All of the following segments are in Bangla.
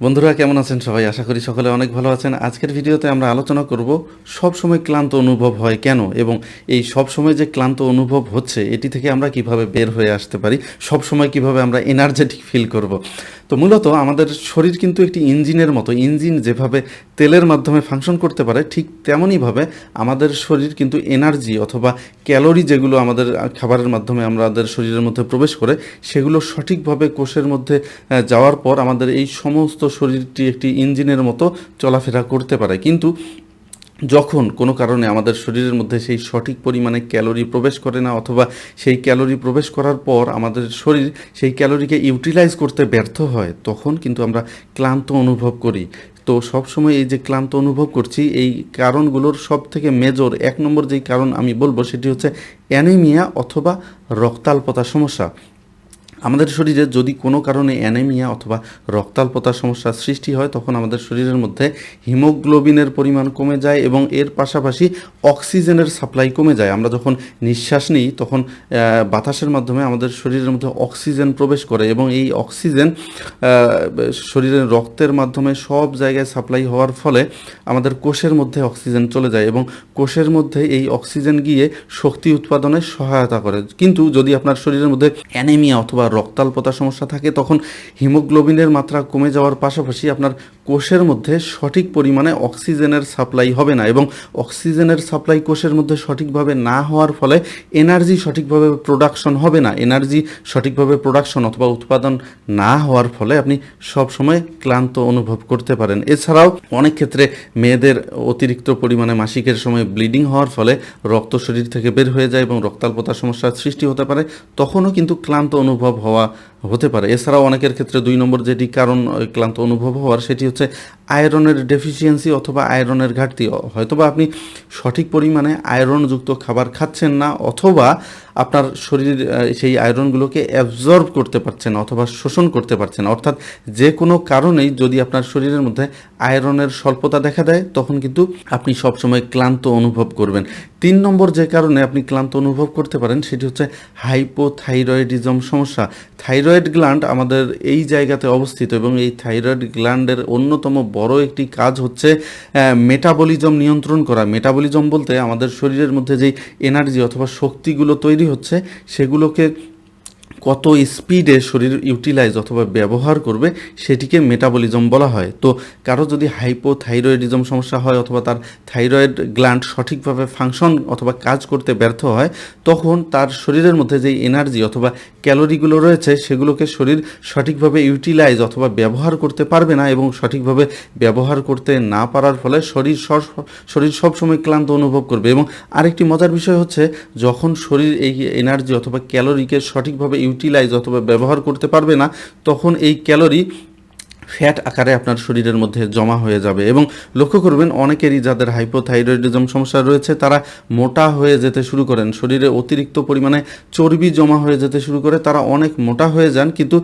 বন্ধুরা, কেমন আছেন সবাই? আশা করি সকলে অনেক ভালো আছেন। আজকের ভিডিওতে আমরা আলোচনা করব সব সময় ক্লান্ত অনুভব হয় কেন? এবং এই সব সময় যে ক্লান্ত অনুভব হচ্ছে, এটি থেকে আমরা কীভাবে বের হয়ে আসতে পারি? সব সময় কীভাবে আমরা এনার্জেটিক ফিল করব? তো মূলত আমাদের শরীর কিন্তু একটি ইঞ্জিনের মতো, ইঞ্জিন যেভাবে তেলের মাধ্যমে ফাংশন করতে পারে, ঠিক তেমনইভাবে আমাদের শরীর কিন্তু এনার্জি অথবা ক্যালোরি যেগুলো আমাদের খাবারের মাধ্যমে আমাদের শরীরের মধ্যে প্রবেশ করে, সেগুলো সঠিকভাবে কোষের মধ্যে যাওয়ার পর আমাদের এই সমস্ত শরীরটি একটি ইঞ্জিনের মতো চলাফেরা করতে পারে। কিন্তু যখন কোনো কারণে আমাদের শরীরের মধ্যে সেই সঠিক পরিমাণে ক্যালোরি প্রবেশ করে না, অথবা সেই ক্যালোরি প্রবেশ করার পর আমাদের শরীর সেই ক্যালোরিকে ইউটিলাইজ করতে ব্যর্থ হয়, তখন কিন্তু আমরা ক্লান্ত অনুভব করি। তো সবসময় এই যে ক্লান্ত অনুভব করছি, এই কারণগুলোর সব থেকে মেজর এক নম্বর যেই কারণ আমি বলব, সেটি হচ্ছে অ্যানিমিয়া অথবা রক্তাল্পতা সমস্যা। আমাদের শরীরে যদি কোনো কারণে অ্যানেমিয়া অথবা রক্তাল্পতার সমস্যার সৃষ্টি হয়, তখন আমাদের শরীরের মধ্যে হিমোগ্লোবিনের পরিমাণ কমে যায় এবং এর পাশাপাশি অক্সিজেনের সাপ্লাই কমে যায়। আমরা যখন নিঃশ্বাস নিই, তখন বাতাসের মাধ্যমে আমাদের শরীরের মধ্যে অক্সিজেন প্রবেশ করে এবং এই অক্সিজেন শরীরের রক্তের মাধ্যমে সব জায়গায় সাপ্লাই হওয়ার ফলে আমাদের কোষের মধ্যে অক্সিজেন চলে যায় এবং কোষের মধ্যে এই অক্সিজেন গিয়ে শক্তি উৎপাদনে সহায়তা করে। কিন্তু যদি আপনার শরীরের মধ্যে অ্যানেমিয়া অথবা রক্তাল্পতা সমস্যা থাকে, তখন হিমোগ্লোবিনের মাত্রা কমে যাওয়ার পাশাপাশি আপনার কোষের মধ্যে সঠিক পরিমাণে অক্সিজেনের সাপ্লাই হবে না এবং অক্সিজেনের সাপ্লাই কোষের মধ্যে সঠিকভাবে না হওয়ার ফলে এনার্জি সঠিকভাবে প্রোডাকশন হবে না। এনার্জি সঠিকভাবে প্রোডাকশন অথবা উৎপাদন না হওয়ার ফলে আপনি সব সময় ক্লান্ত অনুভব করতে পারেন। এছাড়াও অনেক ক্ষেত্রে মেয়েদের অতিরিক্ত পরিমাণে মাসিকের সময় ব্লিডিং হওয়ার ফলে রক্ত শরীর থেকে বের হয়ে যায় এবং রক্তাল্পতার সমস্যার সৃষ্টি হতে পারে, তখনও কিন্তু ক্লান্ত অনুভব হওয়া হতে পারে। এছাড়াও অনেকের ক্ষেত্রে দুই নম্বর যেটি কারণ ক্লান্ত অনুভব হওয়ার, সেটি হচ্ছে আয়রনের ডেফিসিয়েন্সি অথবা আয়রনের ঘাটতি। হয়তোবা আপনি সঠিক পরিমাণে আয়রনযুক্ত খাবার খাচ্ছেন না, অথবা আপনার শরীর সেই আয়রনগুলোকে অ্যাবজর্ব করতে পারছে না অথবা শোষণ করতে পারছে না। অর্থাৎ যে কোনো কারণেই যদি আপনার শরীরের মধ্যে আয়রনের স্বল্পতা দেখা দেয়, তখন কিন্তু আপনি সবসময় ক্লান্ত অনুভব করবেন। তিন নম্বর যে কারণে আপনি ক্লান্ত অনুভব করতে পারেন, সেটি হচ্ছে হাইপোথাইরয়েডিজম সমস্যা। থাইরয়েড গ্ল্যান্ড আমাদের এই জায়গাতে অবস্থিত এবং এই থাইরয়েড গ্ল্যান্ডের অন্যতম বড় একটি কাজ হচ্ছে মেটাবলিজম নিয়ন্ত্রণ করা। মেটাবলিজম বলতে আমাদের শরীরের মধ্যে যেই এনার্জি অথবা শক্তিগুলো তৈরি হচ্ছে, সেগুলোকে কত স্পিডে শরীর ইউটিলাইজ অথবা ব্যবহার করবে সেটিকে মেটাবলিজম বলা হয়। তো কারও যদি হাইপোথাইরয়েডিজম সমস্যা হয় অথবা তার থাইরয়েড গ্ল্যান্ড সঠিকভাবে ফাংশন অথবা কাজ করতে ব্যর্থ হয়, তখন তার শরীরের মধ্যে যেই এনার্জি অথবা ক্যালোরিগুলো রয়েছে সেগুলোকে শরীর সঠিকভাবে ইউটিলাইজ অথবা ব্যবহার করতে পারবে না এবং সঠিকভাবে ব্যবহার করতে না পারার ফলে শরীর শরীর সবসময় ক্লান্ত অনুভব করবে। এবং আরেকটি মজার বিষয় হচ্ছে, যখন শরীর এই এনার্জি অথবা ক্যালোরিকে সঠিকভাবে ইউটিলাইজ অথবা ব্যবহার করতে পারবে না, তখন এই ক্যালোরি ফ্যাট আকারে আপনার শরীরের মধ্যে জমা হয়ে যাবে। এবং লক্ষ্য করবেন, অনেকেরই যাদের হাইপোথাইরয়েডিজম সমস্যা রয়েছে, তারা মোটা হয়ে যেতে শুরু করেন। শরীরে অতিরিক্ত পরিমাণে চর্বি জমা হয়ে যেতে শুরু করে, তারা অনেক মোটা হয়ে যান। কিন্তু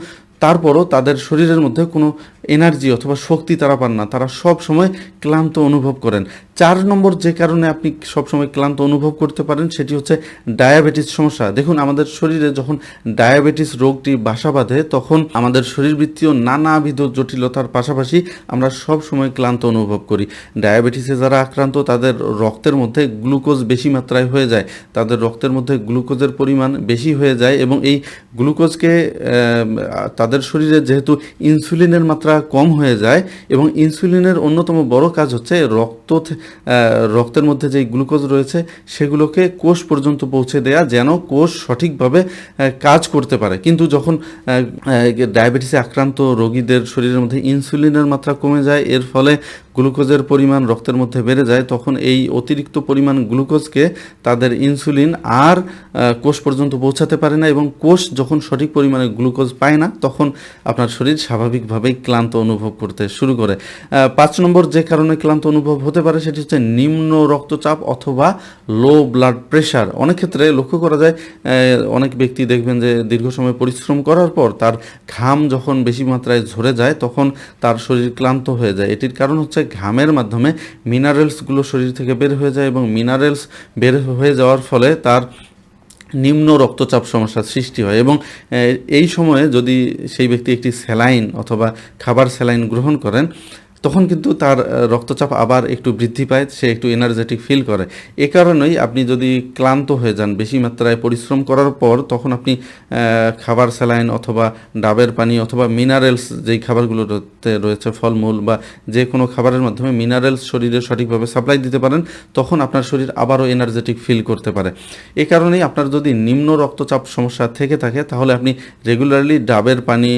তারপরও তাদের শরীরের মধ্যে কোনো এনার্জি অথবা শক্তি তারা পান না। তারা সব সময় ক্লান্ত অনুভব করেন। চার নম্বর যে কারণে আপনি সব সময় ক্লান্ত অনুভব করতে পারেন সেটি হচ্ছে ডায়াবেটিস সমস্যা। দেখুন আমাদের শরীরে যখন ডায়াবেটিস রোগটি বাসা বাঁধে তখন আমাদের শরীরবৃত্তীয় নানাবিধ জটিলতার পাশাপাশি আমরা সব সময় ক্লান্ত অনুভব করি। ডায়াবেটিসে যারা আক্রান্ত তাদের রক্তের মধ্যে গ্লুকোজ বেশি মাত্রায় হয়ে যায়। তাদের রক্তের মধ্যে গ্লুকোজের পরিমাণ বেশি হয়ে যায় এবং এই গ্লুকোজকে আহ, তাদের শরীরে যেহেতু ইনসুলিনের মাত্রা কম হয়ে যায় এবং ইনসুলিনের অন্যতম বড় কাজ হচ্ছে রক্ত রক্তের মধ্যে যে গ্লুকোজ রয়েছে সেগুলোকে কোষ পর্যন্ত পৌঁছে দেয়া যেন কোষ সঠিকভাবে কাজ করতে পারে। কিন্তু যখন ডায়াবেটিসে আক্রান্ত রোগীদের শরীরের মধ্যে ইনসুলিনের মাত্রা কমে যায়, এর ফলে গ্লুকোজের পরিমাণ রক্তের মধ্যে বেড়ে যায়, তখন এই অতিরিক্ত পরিমাণ গ্লুকোজকে তাদের ইনসুলিন আর কোষ পর্যন্ত পৌঁছাতে পারে না এবং কোষ যখন সঠিক পরিমাণে গ্লুকোজ পায় না, তখন আপনার শরীর স্বাভাবিকভাবেই ক্লান্ত অনুভব করতে শুরু করে। পাঁচ নম্বর যে কারণে ক্লান্ত অনুভব হতে পারে, সেটি হচ্ছে নিম্ন রক্তচাপ অথবা লো ব্লাড প্রেশার অনেক ক্ষেত্রে লক্ষ্য করা যায় অনেক ব্যক্তি দেখবেন যে দীর্ঘ সময় পরিশ্রম করার পর তার ঘাম যখন বেশি মাত্রায় ঝরে যায়, তখন তার শরীর ক্লান্ত হয়ে যায়। এটির কারণ হচ্ছে ঘামের মাধ্যমে মিনারেলসগুলো শরীর থেকে বের হয়ে যায় এবং মিনারেলস বের হয়ে যাওয়ার ফলে তার নিম্ন রক্তচাপ সমস্যার সৃষ্টি হয় এবং এই সময়ে যদি সেই ব্যক্তি একটি স্যালাইন অথবা খাবার স্যালাইন গ্রহণ করেন তখন কিন্তু তার রক্তচাপ আবার একটু বৃদ্ধি পায়, সে একটু এনার্জেটিক ফিল করে। এ কারণেই আপনি যদি ক্লান্ত হয়ে যান, বেশি মাত্রায় পরিশ্রম করার পর তখন আপনি খাবার স্যালাইন অথবা ডাবের পানি অথবা মিনারেলস যেই খাবারগুলোতে রয়েছে ফলমূল বা যে কোনো খাবারের মাধ্যমে মিনারেলস শরীরে সঠিকভাবে সাপ্লাই দিতে পারেন, তখন আপনার শরীর আবারও এনার্জেটিক ফিল করতে পারে। এ কারণেই আপনার যদি নিম্ন রক্তচাপ সমস্যা থেকে থাকে, তাহলে আপনি রেগুলারলি ডাবের পানি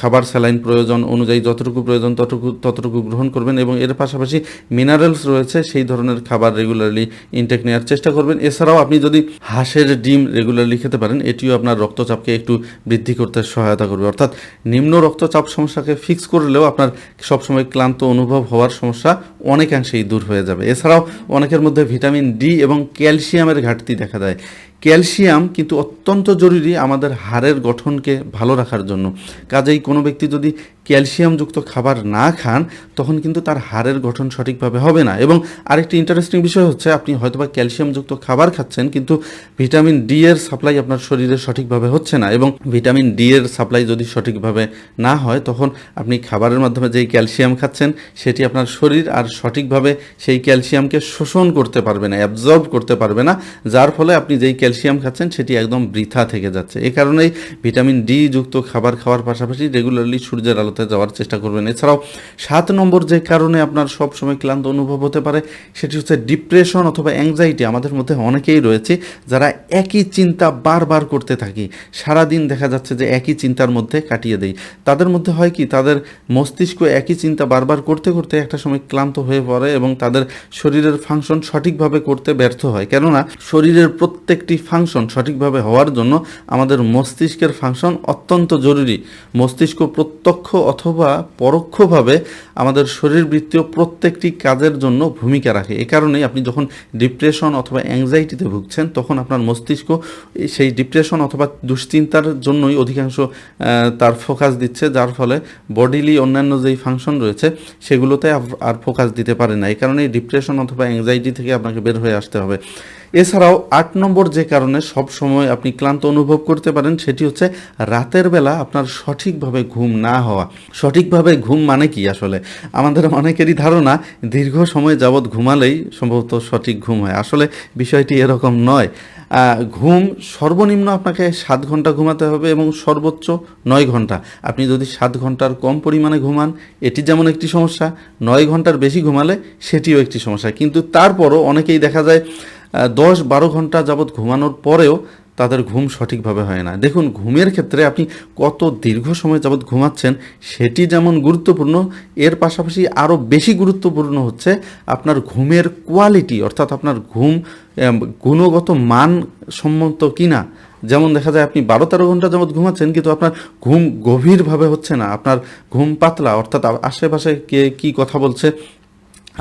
খাবার স্যালাইন প্রয়োজন অনুযায়ী যতটুকু প্রয়োজন ততটুকু ততটুকু গ্রহণ করবেন এবং এর পাশাপাশি মিনারেলস রয়েছে, সেই ধরনের খাবার রেগুলারলি ইনটেক নেওয়ার চেষ্টা করবেন। এছাড়াও আপনি যদি হাঁসের ডিম রেগুলারলি খেতে পারেন, এটিও আপনার রক্তচাপকে একটু বৃদ্ধি করতে সহায়তা করবে। অর্থাৎ নিম্ন রক্তচাপ সমস্যাকে ফিক্স করলেও আপনার সবসময় ক্লান্ত অনুভব হওয়ার সমস্যা অনেকাংশেই দূর হয়ে যাবে। এছাড়াও অনেকের মধ্যে ভিটামিন ডি এবং ক্যালসিয়ামের ঘাটতি দেখা দেয়। ক্যালসিয়াম কিন্তু অত্যন্ত জরুরি আমাদের হাড়ের গঠনকে ভালো রাখার জন্য। কাজেই কোনো ব্যক্তি যদি ক্যালসিয়ামযুক্ত খাবার না খান, তখন কিন্তু তার হাড়ের গঠন সঠিকভাবে হবে না। এবং আরেকটি ইন্টারেস্টিং বিষয় হচ্ছে, আপনি হয়তোবা ক্যালসিয়ামযুক্ত খাবার খাচ্ছেন, কিন্তু ভিটামিন ডি এর সাপ্লাই আপনার শরীরে সঠিকভাবে হচ্ছে না। এবং ভিটামিন ডি এর সাপ্লাই যদি সঠিকভাবে না হয়, তখন আপনি খাবারের মাধ্যমে যেই ক্যালসিয়াম খাচ্ছেন, সেটি আপনার শরীর আর সঠিকভাবে সেই ক্যালসিয়ামকে শোষণ করতে পারবে না অ্যাবজর্ব করতে পারবে না। যার ফলে আপনি যেই ক্যালসিয়াম খাচ্ছেন, সেটি একদম বৃথা থেকে যাচ্ছে। এ কারণেই ভিটামিন ডি যুক্ত খাবার খাওয়ার পাশাপাশি রেগুলারলি সূর্যের আলোতে যাওয়ার চেষ্টা করবেন। এছাড়াও সাত নম্বর যে কারণে আপনার সব সময় ক্লান্ত অনুভব হতে পারে, সেটি হচ্ছে ডিপ্রেশন অথবা অ্যাংজাইটি আমাদের মধ্যে অনেকেই রয়েছে যারা একই চিন্তা বারবার করতে থাকি। সারাদিন দেখা যাচ্ছে যে একই চিন্তার মধ্যে কাটিয়ে দেই। তাদের মধ্যে হয় কি, তাদের মস্তিষ্ক একই চিন্তা বারবার করতে করতে একটা সময় ক্লান্ত হয়ে পড়ে এবং তাদের শরীরের ফাংশন সঠিকভাবে করতে ব্যর্থ হয়। কেননা, শরীরের প্রত্যেকটি ফাংশন সঠিকভাবে হওয়ার জন্য আমাদের মস্তিষ্কের ফাংশন অত্যন্ত জরুরি। মস্তিষ্ক প্রত্যক্ষ অথবা পরোক্ষভাবে আমাদের শরীরবৃত্তীয় প্রত্যেকটি কাজের জন্য ভূমিকা রাখে। এ কারণেই আপনি যখন ডিপ্রেশন অথবা অ্যাংজাইটিতে ভুগছেন, তখন আপনার মস্তিষ্ক সেই ডিপ্রেশন অথবা দুশ্চিন্তার জন্যই অধিকাংশ তার ফোকাস দিচ্ছে, যার ফলে বডিলি অন্যান্য যেই ফাংশন রয়েছে, সেগুলোতে আর ফোকাস দিতে পারে না। এই কারণেই ডিপ্রেশন অথবা অ্যাংজাইটি থেকে আপনাকে বের হয়ে আসতে হবে। এছাড়াও আট নম্বর যে কারণে সব সময় আপনি ক্লান্ত অনুভব করতে পারেন, সেটি হচ্ছে রাতের বেলা আপনার সঠিকভাবে ঘুম না হওয়া। সঠিকভাবে ঘুম মানে কি আসলে? আমাদের অনেকেরই ধারণা, দীর্ঘ সময় যাবৎ ঘুমালেই সম্ভবত সঠিক ঘুম হয়। আসলে বিষয়টি এরকম নয়। ঘুম সর্বনিম্ন আপনাকে সাত ঘণ্টা ঘুমাতে হবে এবং সর্বোচ্চ নয় ঘণ্টা। আপনি যদি সাত ঘণ্টার কম পরিমাণে ঘুমান, এটি যেমন একটি সমস্যা, নয় ঘণ্টার বেশি ঘুমালে সেটিও একটি সমস্যা। কিন্তু তারপরও অনেকেই দেখা যায় দশ বারো ঘণ্টা যাবৎ ঘুমানোর পরেও তাদের ঘুম সঠিকভাবে হয় না। দেখুন, ঘুমের ক্ষেত্রে আপনি কত দীর্ঘ সময় যাবৎ ঘুমাচ্ছেন, সেটি যেমন গুরুত্বপূর্ণ, এর পাশাপাশি আরও বেশি গুরুত্বপূর্ণ হচ্ছে আপনার ঘুমের কোয়ালিটি অর্থাৎ আপনার ঘুম গুণগত মান সম্মত কিনা। যেমন দেখা যায়, আপনি বারো তেরো ঘণ্টা যাবৎ ঘুমাচ্ছেন, কিন্তু আপনার ঘুম গভীরভাবে হচ্ছে না। আপনার ঘুম পাতলা, অর্থাৎ আশেপাশে কে কী কথা বলছে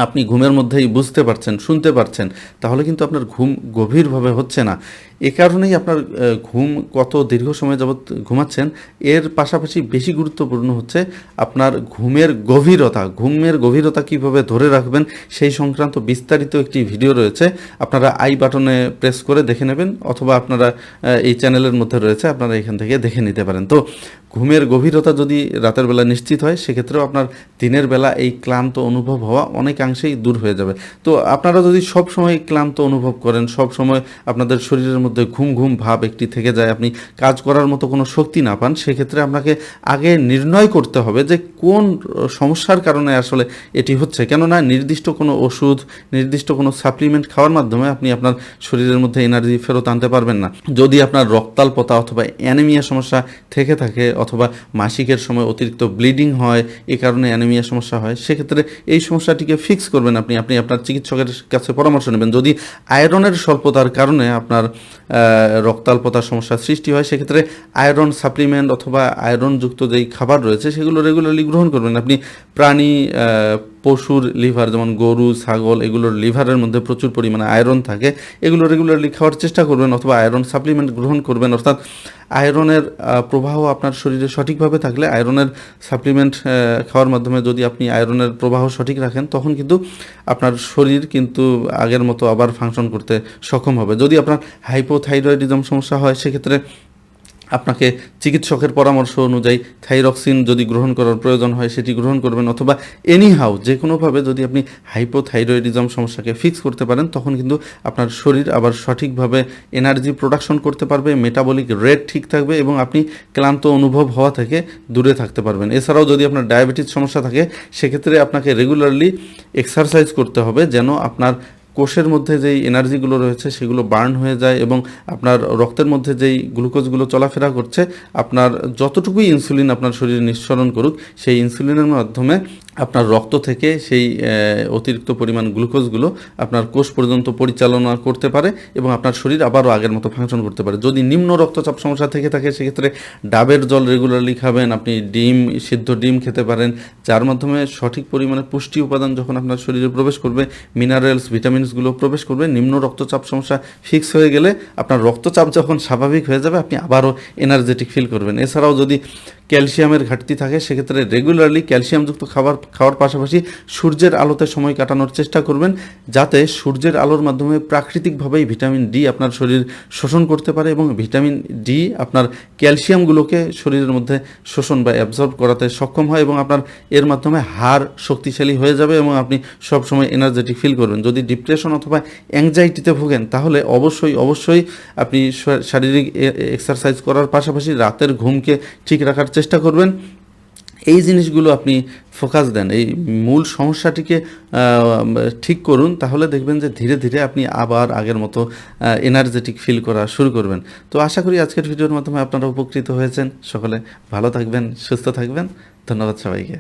আপনি ঘুমের মধ্যেই বুঝতে পারছেন, শুনতে পারছেন, তাহলে কিন্তু আপনার ঘুম গভীরভাবে হচ্ছে না। এ কারণেই আপনার ঘুম কত দীর্ঘ সময় যাবৎ ঘুমাচ্ছেন, এর পাশাপাশি বেশি গুরুত্বপূর্ণ হচ্ছে আপনার ঘুমের গভীরতা। ঘুমের গভীরতা কীভাবে ধরে রাখবেন, সেই সংক্রান্ত বিস্তারিত একটি ভিডিও রয়েছে। আপনারা আই বাটনে প্রেস করে দেখে নেবেন, অথবা আপনারা এই চ্যানেলের মধ্যে রয়েছে, আপনারা এখান থেকে দেখে নিতে পারেন। তো ঘুমের গভীরতা যদি রাতের বেলা নিশ্চিত হয়, সেক্ষেত্রেও আপনার দিনের বেলা এই ক্লান্ত অনুভব হওয়া অনেকাংশেই দূর হয়ে যাবে। তো আপনারা যদি সব সময় ক্লান্ত অনুভব করেন, সব সময় আপনাদের শরীরের মধ্যে ঘুম ঘুম ভাব একটি থেকে যায়, আপনি কাজ করার মতো কোনো শক্তি না পান, সেক্ষেত্রে আপনাকে আগে নির্ণয় করতে হবে যে কোন সমস্যার কারণে আসলে এটি হচ্ছে। কেননা নির্দিষ্ট কোনো ওষুধ, নির্দিষ্ট কোনো সাপ্লিমেন্ট খাওয়ার মাধ্যমে আপনি আপনার শরীরের মধ্যে এনার্জি ফেরত আনতে পারবেন না। যদি আপনার রক্তাল্পতা অথবা অ্যানিমিয়া সমস্যা থেকে থাকে অথবা মাসিকের সময় অতিরিক্ত ব্লিডিং হয়, এ কারণে অ্যানিমিয়া সমস্যা হয়, সেক্ষেত্রে এই সমস্যাটিকে ফিক্স করবেন আপনি। আপনি আপনার চিকিৎসকের কাছে পরামর্শ নেবেন। যদি আয়রনের স্বল্পতার কারণে আপনার রক্তাল্পতার সমস্যার সৃষ্টি হয়, সেক্ষেত্রে আয়রন সাপ্লিমেন্ট অথবা আয়রনযুক্ত যেই খাবার রয়েছে, সেগুলো রেগুলারলি গ্রহণ করবেন। আপনি প্রাণী পশুর লিভার, যেমন গরু, ছাগল, এগুলোর লিভারের মধ্যে প্রচুর পরিমাণে আয়রন থাকে। এগুলো রেগুলারলি খাওয়ার চেষ্টা করবেন অথবা আয়রন সাপ্লিমেন্ট গ্রহণ করবেন। অর্থাৎ আয়রনের প্রবাহ আপনার শরীরে সঠিকভাবে থাকলে আয়রনের সাপ্লিমেন্ট খাওয়ার মাধ্যমে যদি আপনি আয়রনের প্রবাহ সঠিক রাখেন, তখন কিন্তু আপনার শরীর কিন্তু আগের মতো আবার ফাংশন করতে সক্ষম হবে। যদি আপনার হাইপোথাইরয়েডিজম সমস্যা হয়, সেক্ষেত্রে আপনাকে চিকিৎসকের পরামর্শ অনুযায়ী থাইরক্সিন যদি গ্রহণ করার প্রয়োজন হয়, সেটি গ্রহণ করবেন অথবা এনিহাউ যে কোনোভাবে যদি আপনি হাইপোথাইরয়েডিজম সমস্যাকে ফিক্স করতে পারেন, তখন কিন্তু আপনার শরীর আবার সঠিকভাবে এনার্জি প্রোডাকশন করতে পারবে মেটাবলিক রেট ঠিক থাকবে এবং আপনি ক্লান্ত অনুভব হওয়া থেকে দূরে থাকতে পারবেন। এছাড়াও যদি আপনার ডায়াবেটিস সমস্যা থাকে, সেক্ষেত্রে আপনাকে রেগুলারলি এক্সারসাইজ করতে হবে যেন আপনার কোষের মধ্যে যেই এনার্জিগুলো রয়েছে সেগুলো বার্ন হয়ে যায় এবং আপনার রক্তের মধ্যে যেই গ্লুকোজগুলো চলাফেরা করছে, আপনার যতটুকুই ইনসুলিন আপনার শরীরে নিঃসরণ করুক, সেই ইনসুলিনের মাধ্যমে আপনার রক্ত থেকে সেই অতিরিক্ত পরিমাণ গ্লুকোজগুলো আপনার কোষ পর্যন্ত পরিচালনা করতে পারে এবং আপনার শরীর আবারও আগের মতো ফাংশন করতে পারে। যদি নিম্ন রক্তচাপ সমস্যা থেকে থাকে, সেক্ষেত্রে ডাবের জল রেগুলারলি খাবেন, আপনি ডিম, সিদ্ধ ডিম খেতে পারেন। যার মাধ্যমে সঠিক পরিমাণে পুষ্টি উপাদান যখন আপনার শরীরে প্রবেশ করবে মিনারেলস ভিটামিনসগুলো প্রবেশ করবে, নিম্ন রক্তচাপ সমস্যা ফিক্স হয়ে গেলে আপনার রক্তচাপ যখন স্বাভাবিক হয়ে যাবে, আপনি আবারও এনার্জেটিক ফিল করবেন। এছাড়াও যদি ক্যালসিয়ামের ঘাটতি থাকে, সেক্ষেত্রে রেগুলারলি ক্যালসিয়ামযুক্ত খাবার খাওয়ার পাশাপাশি সূর্যের আলোতে সময় কাটানোর চেষ্টা করবেন, যাতে সূর্যের আলোর মাধ্যমে প্রাকৃতিকভাবেই ভিটামিন ডি আপনার শরীর শোষণ করতে পারে এবং ভিটামিন ডি আপনার ক্যালসিয়ামগুলোকে শরীরের মধ্যে শোষণ বা অ্যাবজর্ব করাতে সক্ষম হয় এবং আপনার এর মাধ্যমে হাড় শক্তিশালী হয়ে যাবে এবং আপনি সবসময় এনার্জেটিক ফিল করবেন। যদি ডিপ্রেশন অথবা অ্যাংজাইটিতে ভোগেন, তাহলে অবশ্যই অবশ্যই আপনি শারীরিক এক্সারসাইজ করার পাশাপাশি রাতের ঘুমকে ঠিক রাখার করবেন। এই জিনিসগুলো আপনি ফোকাস দেন। এই মূল সমস্যাটিকে ঠিক করুন, তাহলে দেখবেন যে ধীরে ধীরে আপনি আবার আগের মতো এনার্জেটিক ফিল করা শুরু করবেন। তো আশা করি আজকের ভিডিওর মাধ্যমে আপনারা উপকৃত হয়েছেন। সকলে ভালো থাকবেন, সুস্থ থাকবেন। ধন্যবাদ সবাইকে।